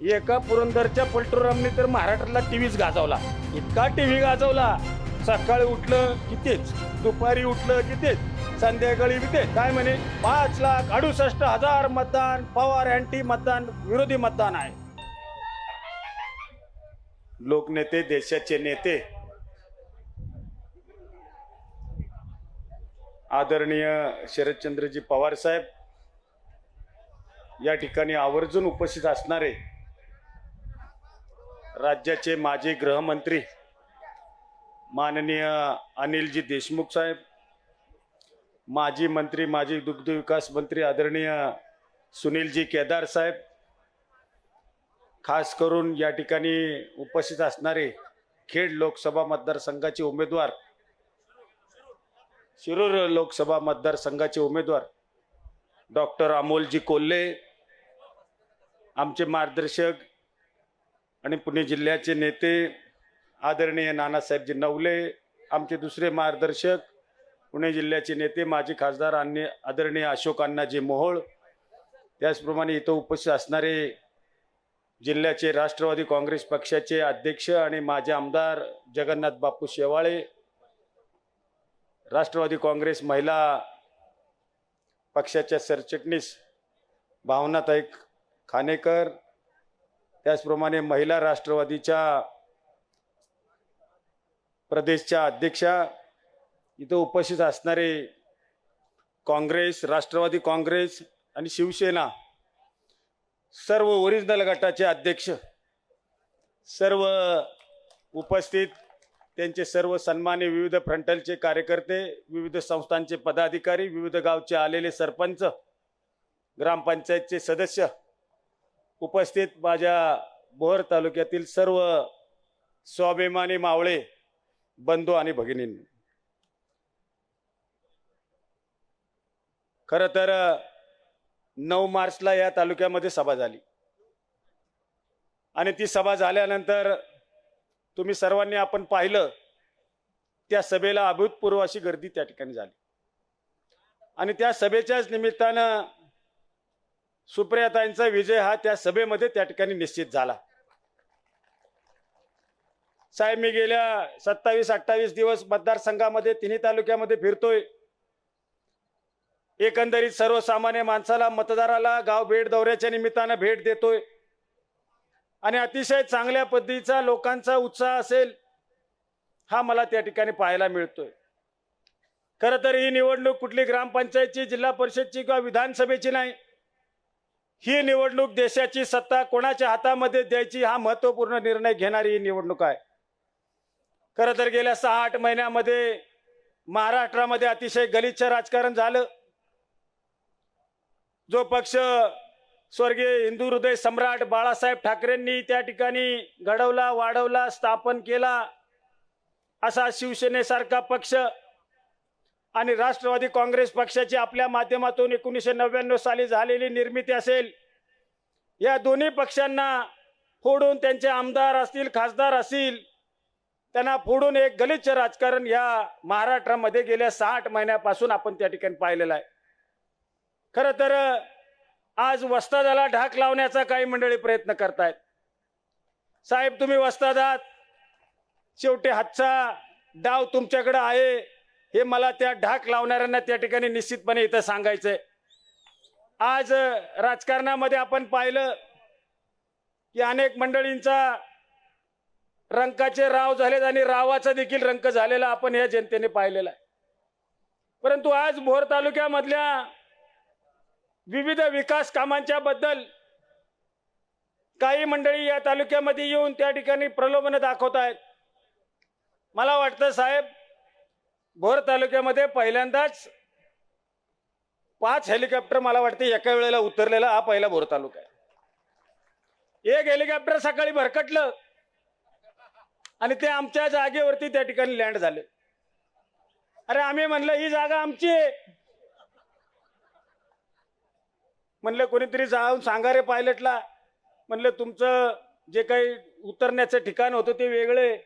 एका पुरंदरच्या पलटुरामने तर महाराष्ट्रातला टीव्हीच गाजवला. इतका टीव्ही गाजवला. सकाळी उठलं की तेच. दुपारी उठलं की तेच. संध्याकाळी ते काय म्हणे? पाच लाख अडुसष्ट हजार मतदान पवार अँटी मतदान विरोधी मतदान आहे. लोकनेते देशाचे नेते. आदरणीय शरदचंद्रजी पवार साहेब या ठिकाणी आवर्जून उपस्थित असणारे राज्याचे माजी गृहमंत्री माननीय अनिलजी देशमुख साहेब माजी मंत्री माजी दुग्धविकास मंत्री आदरणीय सुनीलजी केदार साहेब खास करून या ठिकाणी उपस्थित असणारे खेड लोकसभा मतदारसंघाचे उमेदवार शिरूर लोकसभा मतदारसंघाचे उमेदवार डॉक्टर अमोलजी कोल्हे आमचे मार्गदर्शक आणि पुणे जिल्ह्याचे नेते आदरणीय नानासाहेबजी नवले आमचे दुसरे मार्गदर्शक पुणे जिल्ह्याचे नेते माजी खासदार अन्य आदरणीय अशोक अण्णाजी मोहोळ त्याचप्रमाणे इथं उपस्थित असणारे जिल्ह्याचे राष्ट्रवादी काँग्रेस पक्षाचे अध्यक्ष आणि माझे आमदार जगन्नाथ बापू शेवाळे राष्ट्रवादी काँग्रेस महिला पक्षाच्या सरचिटणीस भावनाताई खानेकर त्याचप्रमाणे महिला राष्ट्रवादीच्या प्रदेशच्या अध्यक्षा इथं उपस्थित असणारे काँग्रेस राष्ट्रवादी काँग्रेस आणि शिवसेना सर्व ओरिजिनल गटाचे अध्यक्ष सर्व उपस्थित त्यांचे सर्व सन्मान्य विविध फ्रंटलचे कार्यकर्ते विविध संस्थांचे पदाधिकारी विविध गावचे आलेले सरपंच ग्रामपंचायतचे सदस्य उपस्थित माझ्या बोहर तालुक्यातील सर्व स्वाभिमानी मावळे बंधू आणि भगिनींनी. खरं तर नऊ मार्चला या तालुक्यामध्ये सभा झाली. आणि ती सभा झाल्यानंतर तुम्ही सर्वांनी आपण पाहिलं त्या सभेला अभूतपूर्व अशी गर्दी त्या ठिकाणी झाली. आणि त्या सभेच्याच निमित्तानं सुप्रियाताईंचा विजय हा त्या सभेमध्ये त्या ठिकाणी निश्चित झाला. साहेब मी गेल्या सत्तावीस अठ्ठावीस दिवस मतदारसंघामध्ये तिन्ही तालुक्यामध्ये फिरतोय. एकंदरीत सर्वसामान्य माणसाला मतदाराला गाव भेट दौऱ्याच्या निमित्तानं भेट देतोय. आणि अतिशय चांगल्या पद्धतीचा लोकांचा उत्साह असेल हा मला त्या ठिकाणी पाहायला मिळतोय. खरं तर ही निवडणूक कुठली ग्रामपंचायतची जिल्हा परिषदची किंवा विधानसभेची नाही ही निवडणूक देशाची सत्ता कोणाच्या हातामध्ये द्यायची हा महत्त्वपूर्ण निर्णय घेणारी ही निवडणूक आहे. खरं तर गेल्या सहा आठ महिन्यामध्ये महाराष्ट्रामध्ये अतिशय गलिच्छ राजकारण झालं. जो पक्ष स्वर्गीय हिंदू हृदय सम्राट बाळासाहेब ठाकरेंनी त्या ठिकाणी घडवला वाढवला स्थापन केला असा शिवसेनेसारखा पक्ष आणि राष्ट्रवादी काँग्रेस पक्षाची आपल्या माध्यमातून एकोणीसशे नव्याण्णव साली झालेली निर्मिती असेल या दोन्ही पक्षांना फोडून त्यांचे आमदार असतील खासदार असतील त्यांना फोडून एक गलिच्छ राजकारण या महाराष्ट्रामध्ये गेल्या साठ महिन्यापासून आपण त्या ठिकाणी पाहिलेलं आहे. खरं तर आज वस्तादाला ढाक लावण्याचा काही मंडळी प्रयत्न करतायत. साहेब तुम्ही वस्ताद आहात शेवटी हातचा डाव तुमच्याकडे आहे. हे मला त्या ढाक लावणाऱ्यांना त्या ठिकाणी निश्चितपणे इथं सांगायचंय. आज राजकारणामध्ये आपण पाहिलं की अनेक मंडळींचा रंकाचे राव झालेत आणि रावाचा देखील रंक झालेला आपण या जनतेने पाहिलेला आहे. परंतु आज भोर तालुक्यामधल्या विविध विकास कामांच्या बद्दल काही मंडळी या तालुक्यामध्ये येऊन त्या ठिकाणी प्रलोभन दाखवत आहेत मला वाटतं साहेब भोर तालुक्यामध्ये पहिल्यांदाच पाच हेलिकॉप्टर मला वाटते एका वेळेला उतरलेला हा पहिला भोर तालुका आहे. एक हेलिकॉप्टर सकाळी भरकटलं आणि ते आमच्या जागेवरती त्या ठिकाणी लँड झाले. अरे आम्ही म्हणलं ही जागा आमची आहे. म्हणलं कोणीतरी जाऊन सांगा रे पायलटला. म्हणलं तुमचं जे काही उतरण्याचं ठिकाण होतं ते वेगळे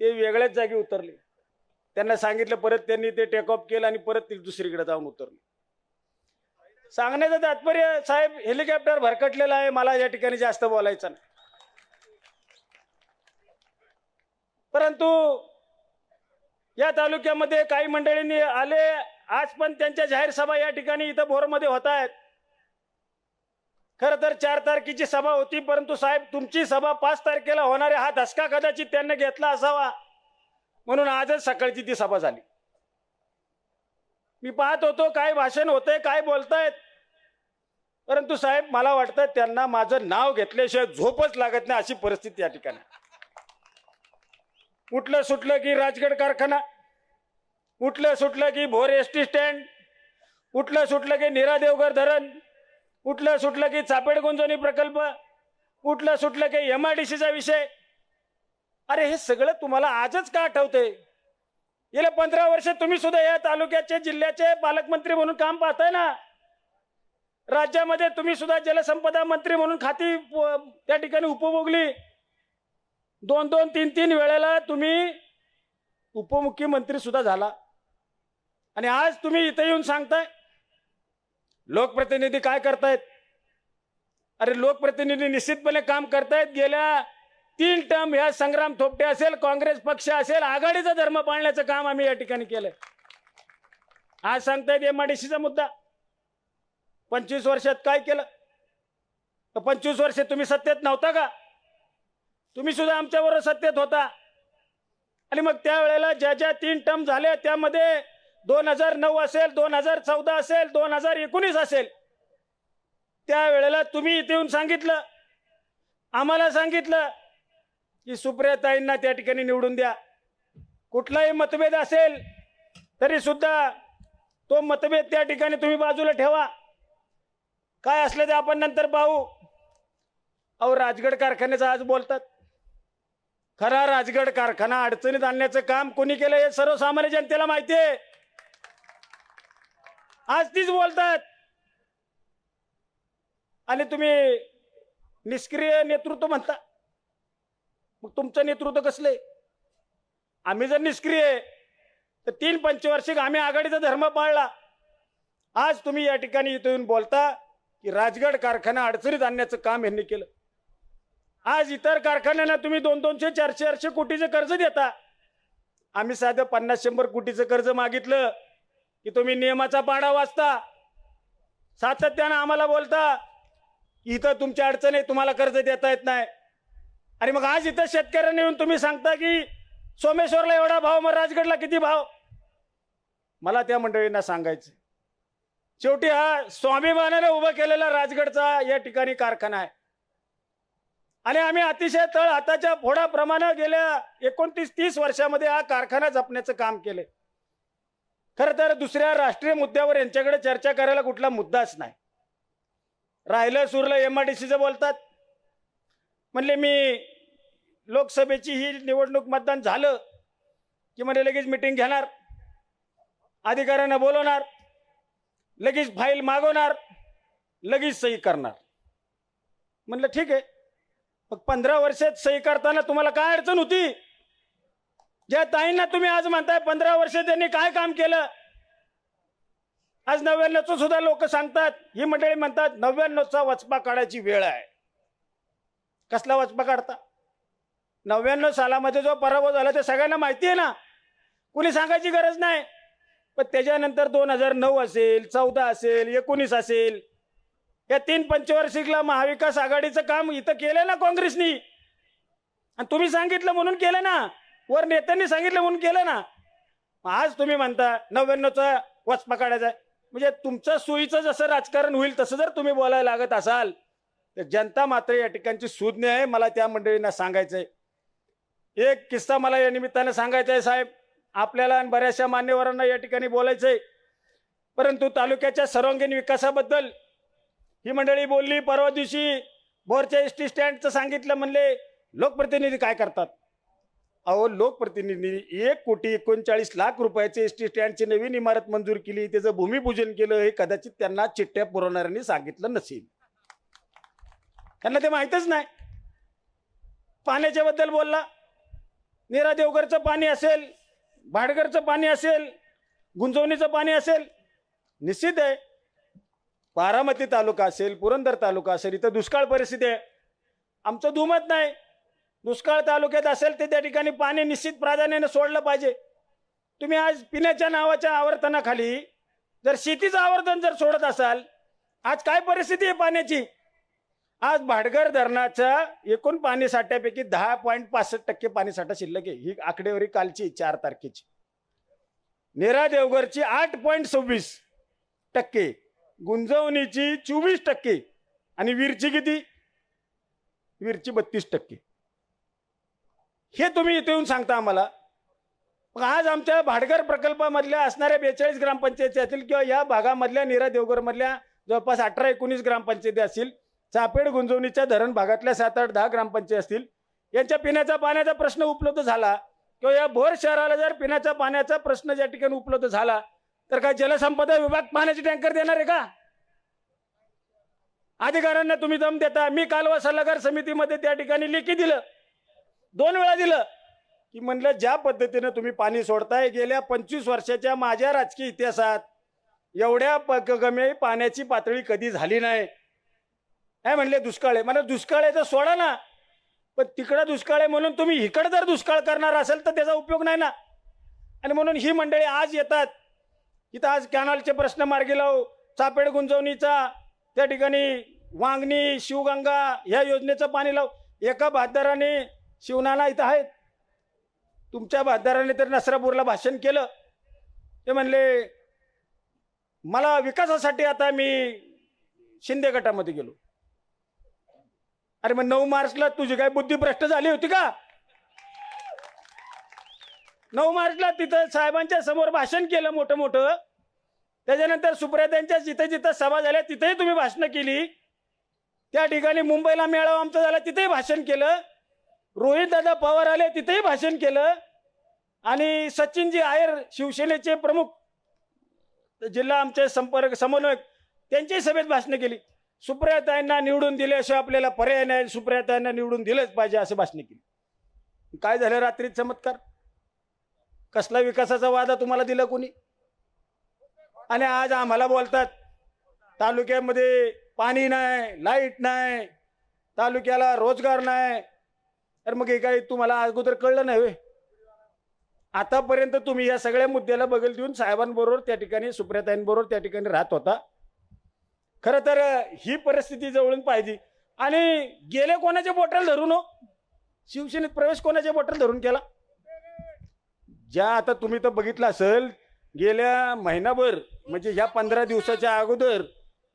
ते वेगळ्याच जागी उतरले. त्यांना सांगितलं परत त्यांनी ते टेक ऑफ केलं आणि परत ते दुसरीकडे जाऊन उतरले. सांगण्याचं तात्पर्य साहेब हेलिकॉप्टर भरकटलेलं आहे. मला या ठिकाणी जास्त बोलायचं नाही. परंतु या तालुक्यामध्ये काही मंडळींनी आले. आज पण त्यांच्या जाहीर सभा या ठिकाणी इथं भोरमध्ये होत आहेत. खरं तर चार तारखेची सभा होती परंतु साहेब तुमची सभा पाच तारखेला होणारे हा धसका कदाचित त्यांनी घेतला असावा. म्हणून आजच सकाळची ती सभा झाली. मी पाहत होतो काय भाषण होतंय काय बोलतायत. परंतु साहेब मला वाटतं त्यांना माझं नाव घेतल्याशिवाय झोपच लागत नाही अशी परिस्थिती या ठिकाणी. उठलं सुटलं की राजगड कारखाना उठलं सुटलं की भोर एस टी स्टँड उठलं सुटलं की नीरा देवघर धरण उठलं सुटलं की चापेड गुंजवणी प्रकल्प उठलं सुटलं की एम आय डी सीचा विषय अरे हे सगळं तुम्हाला आजच का आठवते? गेल्या पंधरा वर्ष तुम्ही सुद्धा या तालुक्याचे जिल्ह्याचे पालकमंत्री म्हणून काम पाहताय ना? राज्यामध्ये तुम्ही सुद्धा जलसंपदा मंत्री म्हणून खाती त्या ठिकाणी उपभोगली. दोन दोन तीन तीन वेळेला तुम्ही उपमुख्यमंत्री सुद्धा झाला. आणि आज तुम्ही इथे येऊन सांगताय लोकप्रतिनिधी काय करतायत? अरे लोकप्रतिनिधी निश्चितपणे काम करतायत. गेल्या तीन टर्म या संग्राम थोपटे असेल काँग्रेस पक्ष असेल आघाडीचा धर्म पाळण्याचं काम आम्ही या ठिकाणी केलंय. आज सांगतायत एमआयडीसीचा मुद्दा. पंचवीस वर्षात काय केलं? तर पंचवीस वर्षे तुम्ही सत्तेत नव्हता का? तुम्ही सुद्धा आमच्याबरोबर सत्तेत होता. आणि मग त्यावेळेला ज्या ज्या तीन टर्म झाल्या त्यामध्ये दोन हजार नऊ असेल दोन हजार चौदा असेल दोन हजार एकोणीस असेल त्यावेळेला तुम्ही इथे येऊन सांगितलं. आम्हाला सांगितलं. की सुप्रियाताईंना त्या ठिकाणी निवडून द्या. कुठलाही मतभेद असेल तरी सुद्धा तो मतभेद त्या ठिकाणी तुम्ही बाजूला ठेवा. काय असलं ते आपण नंतर पाहू. अहो राजगड कारखान्याचं आज बोलतात. खरा राजगड कारखाना अडचणीत आणण्याचं काम कोणी केलं हे सर्वसामान्य जनतेला माहिती आहे. आज तीच बोलतात. आणि तुम्ही निष्क्रिय नेतृत्व म्हणता. मग तुमचं नेतृत्व कसले? आम्ही जर निष्क्रिय आहे, तर तीन पंचवार्षिक आम्ही आघाडीचा धर्म पाळला. आज तुम्ही या ठिकाणी इथं येऊन बोलता की राजगड कारखाना अडचणीत आणण्याचं काम यांनी केलं. आज इतर कारखान्यांना तुम्ही दोन दोनशे चारशे चारशे कोटीचं कर्ज देता. आम्ही साधं पन्नास शंभर कोटीचं कर्ज मागितलं की तुम्ही नियमाचा पाडा वाचता. सातत्यानं आम्हाला बोलता इथं तुमच्या अडचण आहे तुम्हाला कर्ज देता येत नाही. आणि मग आज इथं शेतकऱ्यांनी येऊन तुम्ही सांगता की सोमेश्वरला एवढा भाव मग राजगडला किती भाव? मला त्या मंडळींना सांगायचं शेवटी हा स्वाभिमानाने उभा केलेला राजगडचा या ठिकाणी कारखाना आहे. आणि आम्ही अतिशय तळ हाताच्या फोडाप्रमाणे गेल्या एकोणतीस तीस वर्षामध्ये हा कारखाना जपण्याचं काम केले खरं तर दुसऱ्या राष्ट्रीय मुद्द्यावर यांच्याकडे चर्चा करायला कुठला मुद्दाच नाही. राहिलं सुरलं एम आय डी सीचं बोलतात. म्हणले मी लोकसभेची ही निवडणूक मतदान झालं की म्हणजे लगेच मिटिंग घेणार अधिकाऱ्यांना बोलवणार लगेच फाईल मागवणार लगेच सही करणार. म्हणलं ठीक आहे मग पंधरा वर्षात सही करताना तुम्हाला काय अडचण होती? ज्या ताईंना तुम्ही आज म्हणताय पंधरा वर्ष त्यांनी काय काम केलं? आज नव्याण्णवचं सुद्धा लोक सांगतात ही मंडळी म्हणतात नव्याण्णवचा वचपा काढायची वेळ आहे. कसला वचपा काढता? नव्याण्णव सालामध्ये जो पराभव झाला ते सगळ्यांना माहिती आहे ना. कुणी सांगायची गरज नाही. पण त्याच्यानंतर दोन हजार नऊ असेल चौदा असेल एकोणीस असेल या तीन पंचवार्षिकला महाविकास आघाडीचं काम इथं केलं ना काँग्रेसनी. आणि तुम्ही सांगितलं म्हणून केलं ना. वर नेत्यांनी सांगितलं म्हणून केलं ना. आज तुम्ही म्हणता नव्याण्णवचा वच पकडायचा आहे. म्हणजे तुमचं सोयीचं जसं राजकारण होईल तसं जर तुम्ही बोलायला लागत असाल तर जनता मात्र या ठिकाणची सुज्ञ आहे. मला त्या मंडळींना सांगायचं आहे एक किस्सा मला या निमित्तानं सांगायचा आहे साहेब. आपल्याला आणि बऱ्याचशा मान्यवरांना या ठिकाणी बोलायचं आहे परंतु तालुक्याच्या सर्वांगीण विकासाबद्दल ही मंडळी बोलली परवा दिवशी भोरच्या एस टी स्टँडचं सांगितलं म्हणले लोकप्रतिनिधी काय करतात? अहो लोकप्रतिनिधी एक कोटी एकोणचाळीस लाख रुपयाचे एस टी स्टँडची नवीन इमारत मंजूर केली त्याचं भूमिपूजन केलं हे कदाचित त्यांना चिठ्ठ्या पुरवणाऱ्यांनी सांगितलं नसेल. त्यांना ते माहीतच नाही. पाण्याच्या बद्दल बोलला. नेरा देवघरचं पाणी असेल भाडगरचं पाणी असेल गुंजवणीचं पाणी असेल निश्चित आहे. बारामती तालुका असेल पुरंदर तालुका असेल इथं दुष्काळ परिस्थिती आहे. आमचं दुमत नाही. दुष्काळ तालुक्यात असेल ते त्या ठिकाणी पाणी निश्चित प्राधान्याने सोडलं पाहिजे. तुम्ही आज पिण्याच्या नावाच्या आवर्तनाखाली जर शेतीचं आवर्तन जर सोडत असाल आज काय परिस्थिती आहे पाण्याची? आज भाडघर धरणाच्या एकूण पाणी साठ्यापैकी दहा पॉईंट पासष्ट टक्के पाणी साठा शिल्लक आहे. ही आकडेवारी कालची चार तारखेची. नेरा देवघरची आठ पॉईंट सव्वीस टक्के गुंजवणीची चोवीस टक्के आणि वीरची किती? वीरची बत्तीस टक्के. हे तुम्ही इथे येऊन सांगता आम्हाला. आज आमच्या भाडघर प्रकल्पामधल्या असणाऱ्या बेचाळीस ग्रामपंचायती असतील किंवा या भागामधल्या नीरा देवघरमधल्या जवळपास अठरा एकोणीस ग्रामपंचायती असतील चापेड गुंजवणीच्या धरण भागातल्या सात आठ दहा ग्रामपंचायत असतील यांच्या पिण्याचा पाण्याचा प्रश्न उपलब्ध झाला. किंवा या भोर शहराला जर पिण्याच्या पाण्याचा प्रश्न ज्या ठिकाणी उपलब्ध झाला तर काय जलसंपदा विभाग पाण्याचे टँकर देणार आहे का? अधिकाऱ्यांना तुम्ही दम देता. मी कालवा सल्लागार समितीमध्ये त्या ठिकाणी लेखी दिलं. दोन वेळा दिलं की म्हणलं ज्या पद्धतीनं तुम्ही पाणी सोडताय गेल्या पंचवीस वर्षाच्या माझ्या राजकीय इतिहासात एवढ्या प- कमी पाण्याची पातळी कधी झाली नाही. काय म्हणले दुष्काळ. आहे मला दुष्काळ आहे तर सोडा ना. पण तिकडं दुष्काळ आहे म्हणून तुम्ही इकडं जर दुष्काळ करणार असेल तर त्याचा उपयोग नाही ना. आणि म्हणून ही मंडळी आज येतात. इथं आज कॅनॉलचे प्रश्न मार्गी लावू. चापेड गुंजवणीचा त्या ठिकाणी वांगणी शिवगंगा ह्या योजनेचं पाणी लाव. एका भातदाराने शिवनाला इथं आहेत. तुमच्या भातदाराने तर नसरापूरला भाषण केलं. ते म्हणले मला विकासासाठी आता मी शिंदे गटामध्ये गेलो. अरे मग नऊ मार्चला तुझी काय बुद्धी भ्रष्ट झाली होती का? नऊ मार्चला तिथं साहेबांच्या समोर भाषण केलं मोठं मोठं. त्याच्यानंतर सुप्रियातांच्या जिथे जिथं सभा झाल्या तिथेही तुम्ही भाषणं केली. त्या ठिकाणी मुंबईला मेळावा आमचा झाला तिथेही भाषण केलं. रोहित दादा पवार आले तिथेही भाषण केलं. आणि सचिनजी आयर शिवसेनेचे प्रमुख जिल्हा आमचे संपर्क समन्वयक त्यांच्याही सभेत भाषणं केली. सुप्रियाताईंना निवडून दिल्याशिवाय आपल्याला पर्याय नाही. सुप्रियाताईंना निवडून दिलंच पाहिजे असं भाषणे केली. काय झालं रात्रीत चमत्कार? कसला विकासाचा वादा तुम्हाला दिला कोणी? आणि आज आम्हाला बोलतात तालुक्यामध्ये पाणी नाही लाइट नाही तालुक्याला रोजगार नाही. तर मग हे काही तुम्हाला अगोदर कळलं नाही आतापर्यंत तुम्ही या सगळ्या मुद्द्याला बगल देऊन साहेबांबरोबर त्या ठिकाणी सुप्रियाताईंबरोबर त्या ठिकाणी राहत होता. खरं तर ही परिस्थिती जवळून पाहिजे आणि गेले कोणाच्या बोटाला धरून हो? शिवसेनेत प्रवेश कोणाच्या बोटाला धरून केला? ज्या आता तुम्ही तर बघितलं असेल गेल्या महिनाभर म्हणजे ह्या पंधरा दिवसाच्या अगोदर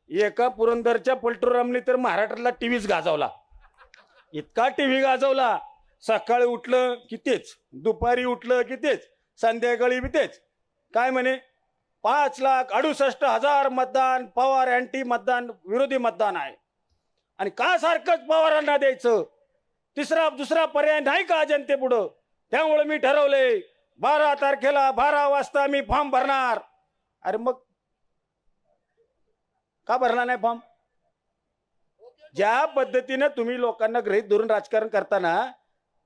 एका पुरंदरच्या पलटूरामने तर महाराष्ट्रातला टीव्हीच गाजवला. इतका टीव्ही गाजवला. सकाळी उठलं की तेच दुपारी उठलं की तेच संध्याकाळी बी तेच. काय म्हणे? पाच लाख अडुसष्ट हजार मतदान पवार अँटी मतदान विरोधी मतदान आहे. आणि का सारखंच पवारांना द्यायचं? तिसरा दुसरा पर्याय नाही का जनतेपुढं? त्यामुळे मी ठरवलंय बारा तारखेला बारा वाजता मी फॉर्म भरणार. अरे मग का भरला नाही फॉर्म? ज्या पद्धतीनं तुम्ही लोकांना ग्रहित धरून राजकारण करताना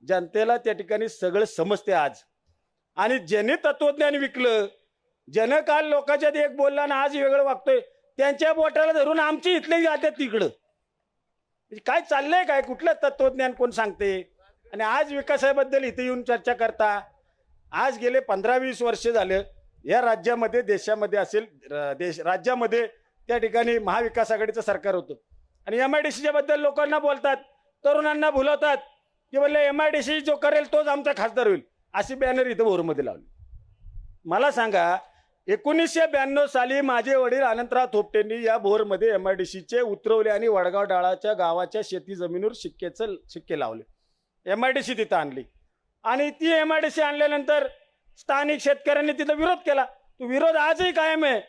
जनतेला त्या ठिकाणी सगळं समजते आज. आणि ज्याने तत्वज्ञान विकलं ज्यानं काल लोकांच्यात एक बोलला ना आज वेगळं वागतोय. त्यांच्या बोटाला धरून आमची इथले जातात तिकडं. म्हणजे काय चाललंय काय? कुठलं तत्वज्ञान कोण सांगते? आणि आज विकासाबद्दल इथे येऊन चर्चा करता आज गेले पंधरा वीस वर्ष झालं. या राज्यामध्ये देशामध्ये असेल देश राज्यामध्ये त्या ठिकाणी महाविकास आघाडीचं सरकार होतं. आणि एम आय डी सीच्या बद्दल लोकांना बोलतात तरुणांना भुलवतात की बोलले एम आय डी सी जो करेल तोच आमचा खासदार होईल अशी बॅनर इथं भोरमध्ये लावली. मला सांगा एकोणीसशे ब्याण्णव साली माझे वडील अनंतराव थोपटेंनी या भोरमध्ये एम आय डी सीचे उतरवले आणि वडगाव डाळाच्या गावाच्या शेती जमिनीवर शिक्केचं शिक्के लावले. एम आय डी सी तिथं आणली. आणि ती एम आय डी सी आणल्यानंतर स्थानिक शेतकऱ्यांनी तिथं विरोध केला. तो विरोध आजही कायम आहे.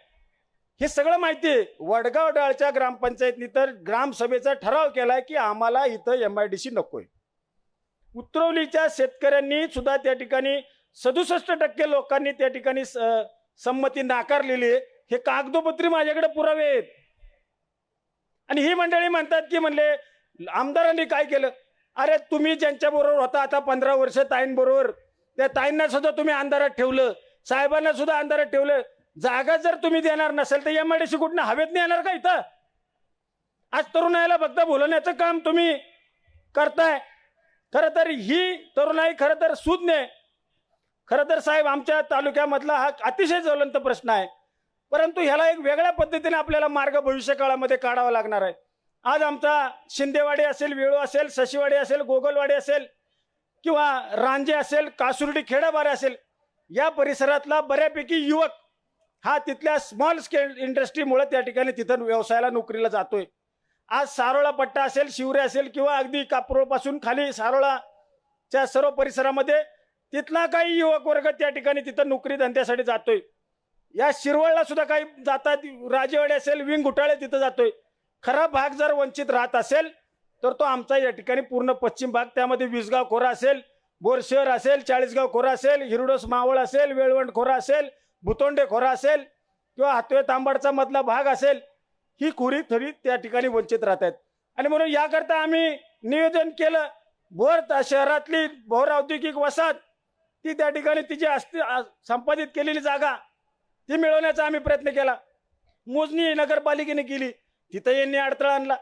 हे सगळं माहिती आहे. वडगाव डाळच्या ग्रामपंचायतनी तर ग्रामसभेचा ठराव केलाय की आम्हाला इथं एम आय डी सी नकोय. उतरवलीच्या शेतकऱ्यांनी सुद्धा त्या ठिकाणी सदुसष्ट टक्के लोकांनी त्या ठिकाणी स- संमती नाकारलेली हे कागदोपत्री माझ्याकडे पुरावे आहेत आणि ही मंडळी म्हणतात की म्हणले आमदारांनी काय केलं? अरे तुम्ही ज्यांच्या बरोबर होता आता पंधरा वर्ष ताईंबरोबर त्या ताईंना सुद्धा तुम्ही अंधारात ठेवलं साहेबांना सुद्धा अंधारात ठेवलं. जागा जर तुम्ही देणार नसेल तर एम आय डी कुठनं हवेत नाही येणार का इथं? आज तरुणाईला फक्त बोलवण्याचं काम तुम्ही करताय. खरं तर ही तरुणाई खरं तर सुज्ञ आहे. खरं तर साहेब आमच्या तालुक्यामधला हा अतिशय ज्वलंत प्रश्न आहे. परंतु ह्याला एक वेगळ्या पद्धतीने आपल्याला मार्ग भविष्य काळामध्ये काढावा लागणार आहे. आज आमचा शिंदेवाडी असेल वेळू असेल सशिवाडी असेल गोगलवाडी असेल किंवा रांजे असेल कासुर्डी खेडाबारे असेल या परिसरातला बऱ्यापैकी युवक हा तिथल्या स्मॉल स्केल इंडस्ट्रीमुळे त्या ठिकाणी तिथं व्यवसायाला नोकरीला जातोय. आज सारोळा पट्टा असेल शिवरे असेल किंवा अगदी कापरोळपासून खाली सारोळाच्या सर्व परिसरामध्ये तिथला काही युवक वर्ग त्या ठिकाणी तिथं नोकरी धंद्यासाठी जातोय. या शिरवळला सुद्धा काही जातात राजेवाडी असेल विंग घुटाळे तिथं जातोय. खरा भाग जर वंचित राहत असेल तर तो आमचा या ठिकाणी पूर्ण पश्चिम भाग त्यामध्ये विसगाव खोरा असेल बोर शहर असेल चाळीसगाव खोरा असेल हिरडोस मावळ असेल वेळवंट खोरा असेल भुतोंडे खोरा असेल किंवा हातवे तांबडचा मधला भाग असेल ही खुरी थरी त्या ठिकाणी वंचित राहत आहेत. आणि म्हणून याकरता आम्ही निवेदन केलं भोर शहरातली भोर औद्योगिक वसाहत ती त्या ठिकाणी तिची अस्ति संपादित केलेली जागा ती मिळवण्याचा आम्ही प्रयत्न केला. मोजणी नगरपालिकेने केली. तिथं यांनी अडथळा आणला.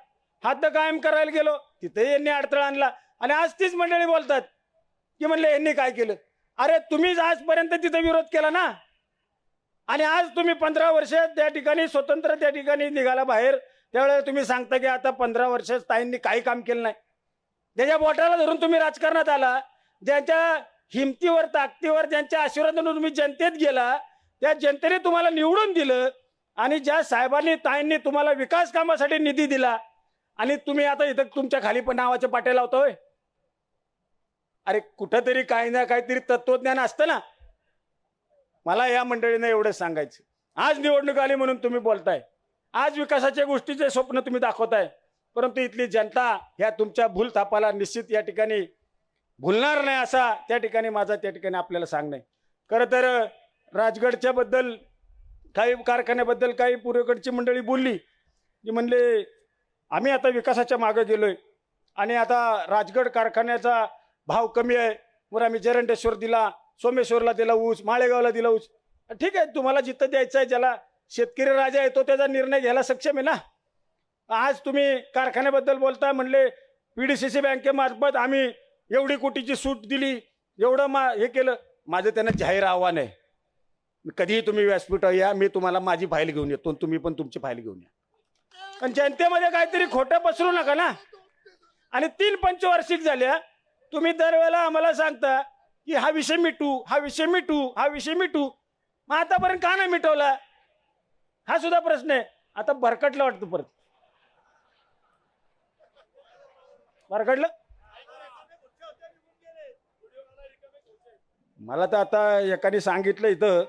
हद्द कायम करायला गेलो तिथं यांनी अडथळा आणला. आणि आज तीच मंडळी बोलतात की म्हणले यांनी काय केलं? अरे तुम्हीच आजपर्यंत तिथं विरोध केला ना. आणि आज तुम्ही पंधरा वर्ष त्या ठिकाणी स्वतंत्र त्या ठिकाणी निघाला बाहेर. त्यावेळेला तुम्ही सांगता की आता पंधरा वर्ष ताईंनी काही काम केलं नाही. ज्याच्या बोटाला धरून तुम्ही राजकारणात आला. ज्याच्या हिमतीवर ताकदीवर ज्यांच्या आशीर्वादानं तुम्ही जनतेत गेला त्या जनतेने तुम्हाला निवडून दिलं आणि ज्या साहेबांनी ताईंनी तुम्हाला विकास कामासाठी निधी दिला आणि तुम्ही आता इथं तुमच्या खाली पण नावाचे पाटे लावतोय अरे कुठंतरी काही ना काहीतरी तत्वज्ञान असतं ना. मला या मंडळीनं एवढं सांगायचं. आज निवडणूक आली म्हणून तुम्ही बोलताय. आज विकासाच्या गोष्टीचे स्वप्न तुम्ही दाखवताय. परंतु इथली जनता ह्या तुमच्या भूल थापाला निश्चित या ठिकाणी भुलणार नाही असा त्या ठिकाणी माझा त्या ठिकाणी आपल्याला सांगणं. आहे खरं तर राजगडच्याबद्दल काही कारखान्याबद्दल काही पूर्वेकडची मंडळी बोलली. की म्हणले आम्ही आता विकासाच्या मागं गेलो आहे आणि आता राजगड कारखान्याचा भाव कमी आहे. वर आम्ही जरंडेश्वर दिला सोमेश्वरला दिला ऊस माळेगावला दिला ऊस. ठीक आहे तुम्हाला जिथं द्यायचं आहे ज्याला शेतकरी राजा आहे तो त्याचा निर्णय घ्यायला सक्षम आहे ना? आज तुम्ही कारखान्याबद्दल बोलताय म्हणले पी डी सी सी बँकेमार्फत आम्ही एवढी कोटीची सूट दिली एवढं मा हे केलं. माझं त्यांना जाहीर आव्हान आहे. कधीही तुम्ही व्यासपीठावर या मी तुम्हाला माझी फाईल घेऊन येतो तुम्ही पण तुमची फाईल घेऊन या. पण जनतेमध्ये काहीतरी खोटं पसरू नका ना. आणि तीन पंचवार्षिक झाल्या. तुम्ही दरवेळेला आम्हाला सांगता की हा विषय मिटू हा विषय मिटू हा विषय मिटू. मग आतापर्यंत का नाही मिटवला? हा सुद्धा प्रश्न आहे. आता भरकटलं वाटतं परत. भरकटलं? मला तर आता एकाने सांगितलं इथं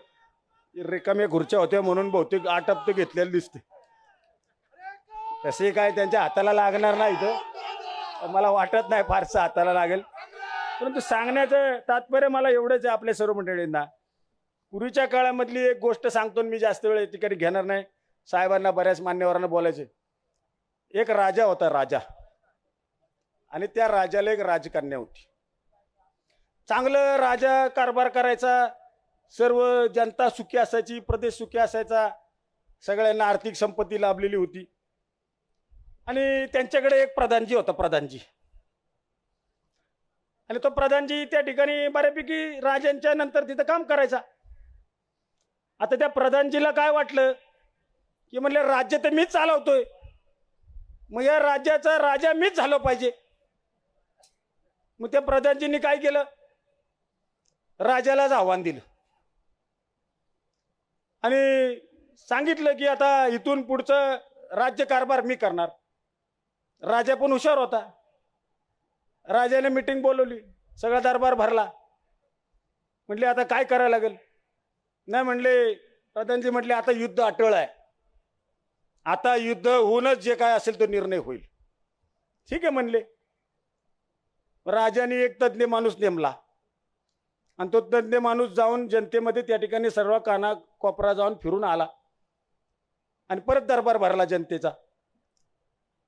रिकाम्या खुर्च्या होत्या म्हणून बहुतेक आठ हप्ते घेतलेले दिसते. तसे काय त्यांच्या हाताला लागणार नाही इथं. मला वाटत नाही फारसं हाताला लागेल. परंतु सांगण्याचं तात्पर्य मला एवढंच आहे आपल्या सर्व मंडळींना. पूर्वीच्या काळामधली एक गोष्ट सांगतो आणि मी जास्त वेळ तिकडे ठिकाणी घेणार नाही. साहेबांना बऱ्याच मान्यवरांना बोलायचे. एक राजा होता राजा. आणि त्या राजाला एक राजकन्या होती. चांगलं राजा कारभार करायचा सर्व जनता सुखी असायची प्रदेश सुखी असायचा सगळ्यांना आर्थिक संपत्ती लाभलेली होती. आणि त्यांच्याकडे एक प्रधानजी होता प्रधानजी. आणि तो प्रधानजी त्या ठिकाणी बऱ्यापैकी राजांच्या नंतर तिथं काम करायचा. आता त्या प्रधानजीला काय वाटलं? की म्हणले राज्य तर मीच चालवतोय. मग या राज्याचा राजा मीच झालो पाहिजे. मग त्या प्रधानजींनी काय केलं? राजालाच आव्हान दिलं. आणि सांगितलं की आता इथून पुढचं राज्यकारभार मी करणार. राजा पण हुशार होता. राजाने मिटिंग बोलवली. सगळा दरबार भरला. म्हटले आता काय करायला लागेल? नाही म्हणले प्रधानजी म्हटले आता युद्ध अटळ आहे. आता युद्ध होऊनच जे काय असेल तो निर्णय होईल. ठीक आहे म्हणले. राजाने एक तज्ज्ञ माणूस नेमला. आणि तो तज्ज्ञ माणूस जाऊन जनतेमध्ये त्या ठिकाणी सर्व काना कोपरा जाऊन फिरून आला. आणि परत दरबार भरला जनतेचा.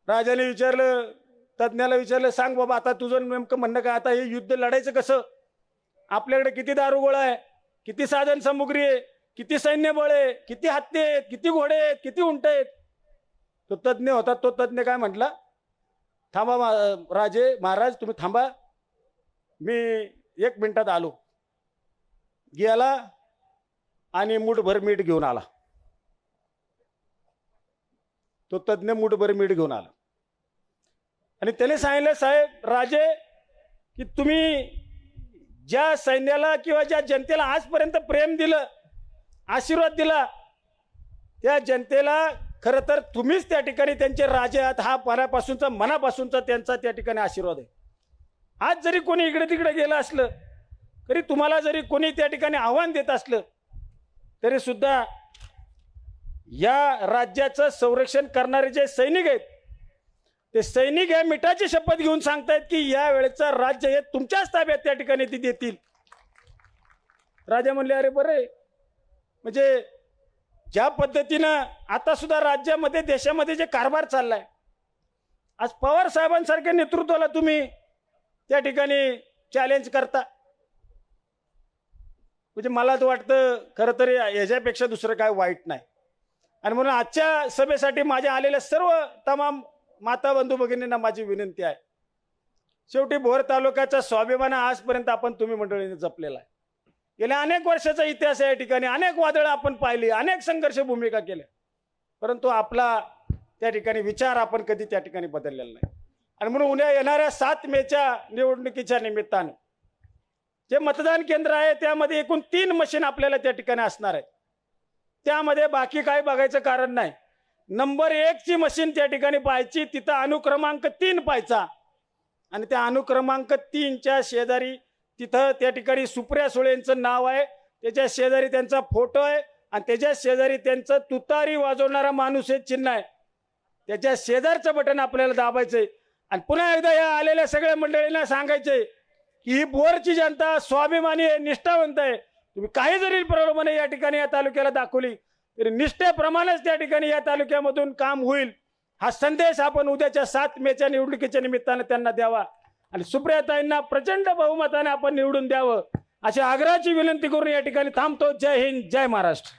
राजाने विचारलं तज्ज्ञाला विचारलं सांग बाबा आता तुझं नेमकं म्हणणं काय? आता हे युद्ध लढायचं कसं? आपल्याकडे किती दारुगोळा आहे? किती साधन सामुग्री आहे? किती सैन्यबळ आहे? किती हत्ती आहेत? किती घोडे आहेत? किती उंट आहेत? तो तज्ज्ञ होता. तो तज्ज्ञ काय म्हटला थांबा मा- राजे महाराज तुम्ही थांबा. मी एक मिनिटात आलो. गेला आणि मूठभर मीठ घेऊन आला. तो तज्ज्ञ मुठभर मीठ घेऊन आला. आणि त्याने सांगितलं साहेब राजे की तुम्ही ज्या सैन्याला किंवा ज्या जनतेला आजपर्यंत प्रेम दिलं आशीर्वाद दिला त्या जनतेला खरं तर तुम्हीच त्या ठिकाणी त्यांचे राजे आहात हा मनापासूनचा मनापासूनचा त्यांचा त्या ठिकाणी आशीर्वाद आहे. आज जरी कोणी इकडे तिकडे गेलं असलं तरी तुम्हाला जरी कोणी त्या ठिकाणी आव्हान देत असलं तरी सुद्धा या राज्याचं संरक्षण करणारे जे सैनिक आहेत ते सैनिक या मिठाची शपथ घेऊन सांगतायत की या वेळेचं राज्य हे तुमच्याच ताब्यात त्या ठिकाणी ती देतील राजा म्हणले अरे बरे आहे. म्हणजे ज्या पद्धतीनं आता सुद्धा राज्यामध्ये देशामध्ये जे कारभार चाललाय आज पवार साहेबांसारख्या नेतृत्वाला तुम्ही त्या ठिकाणी चॅलेंज करता म्हणजे मला तर वाटतं खरं तरी याच्यापेक्षा दुसरं काय वाईट नाही. आणि म्हणून आजच्या सभेसाठी माझ्या आलेल्या सर्व तमाम माता बंधू भगिनींना माझी विनंती आहे. शेवटी भोर तालुक्याचा स्वाभिमान आजपर्यंत आपण तुम्ही मंडळीने जपलेला आहे. गेल्या अनेक वर्षाचा इतिहास आहे या ठिकाणी अनेक वादळं आपण पाहिली अनेक संघर्ष भूमिका केल्या. परंतु आपला त्या ठिकाणी विचार आपण कधी त्या ठिकाणी बदललेला नाही. आणि म्हणून उद्या येणाऱ्या सात मेच्या निवडणुकीच्या निमित्तानं जे मतदान केंद्र आहे त्यामध्ये एकूण तीन मशीन आपल्याला त्या ठिकाणी असणार आहे त्यामध्ये बाकी काही बघायचं कारण नाही. नंबर एकची मशीन त्या ठिकाणी पाहायची तिथं अनुक्रमांक तीन पाहायचा. आणि त्या अनुक्रमांक तीनच्या शेजारी तिथं त्या ठिकाणी सुप्रिया सुळेंचं नाव आहे. त्याच्या शेजारी त्यांचा फोटो आहे. आणि त्याच्या शेजारी त्यांचं तुतारी वाजवणारा माणूस हे चिन्ह आहे. त्याच्या शेजारचं बटन आपल्याला दाबायचंय. आणि पुन्हा एकदा या आलेल्या सगळ्या मंडळींना सांगायचंय की ही बोरची जनता स्वाभिमानी आहे निष्ठावंत आहे. तुम्ही काही जरी प्रलोभने या ठिकाणी या तालुक्याला दाखवली तरी निष्ठेप्रमाणेच त्या ठिकाणी या तालुक्यामधून काम होईल हा संदेश आपण उद्याच्या सात मेच्या निवडणुकीच्या निमित्तानं त्यांना द्यावा. आणि सुप्रियाताईंना प्रचंड बहुमताने आपण निवडून द्यावं अशी आग्रहाची विनंती करून या ठिकाणी थांबतो. जय हिंद जय महाराष्ट्र.